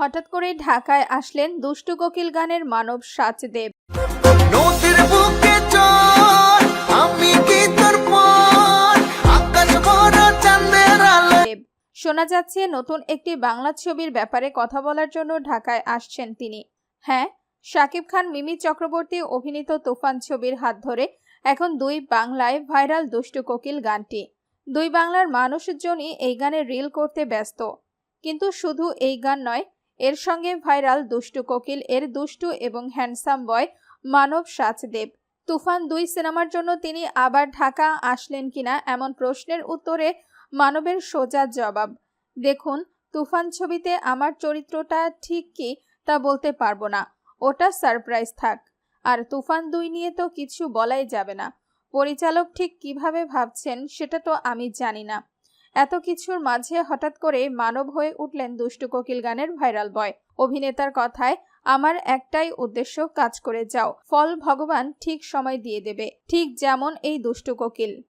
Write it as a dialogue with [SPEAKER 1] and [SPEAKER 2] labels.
[SPEAKER 1] হঠাৎ করে ঢাকায় আসলেন দুষ্টু কোকিল গানের মানব সাচদেব। শোনা যাচ্ছে নতুন একটি বাংলা ছবির ব্যাপারে কথা বলার জন্য ঢাকায় আসছেন তিনি। হ্যাঁ শাকিব খান মিমি চক্রবর্তী অভিনীত তুফান ছবির হাত ধরে এখন দুই বাংলায় ভাইরাল দুষ্টু কোকিল গানটি। দুই বাংলার মানুষজনই এই গানে রিল করতে ব্যস্ত। কিন্তু শুধু এই গান নয় এর সঙ্গে ভাইরাল দুষ্টু কোকিল, এর দুষ্টু এবং হ্যান্ডসাম বয় মানব সাচদেব। তুফান দুই সিনেমার জন্য তিনি আবার ঢাকা আসলেন কিনা এমন প্রশ্নের উত্তরে মানবের সোজা জবাব। দেখুন, তুফান ছবিতে আমার চরিত্রটা ঠিক কি তা বলতে পারব না। ওটা সারপ্রাইজ থাক। আর তুফান দুই নিয়ে তো কিছু বলাই যাবে না। পরিচালক ঠিক কীভাবে ভাবছেন সেটা তো আমি জানি না। এত কিছুর মাঝে হঠাৎ করে মানব হয়ে উঠলেন দুষ্টু কোকিল গানের ভাইরাল বয়। অভিনেতার কথায়, আমার একটাই উদ্দেশ্য, কাজ করে যাও। ফল ভগবান ঠিক সময় দিয়ে দেবে। ঠিক যেমন এই দুষ্টু কোকিল।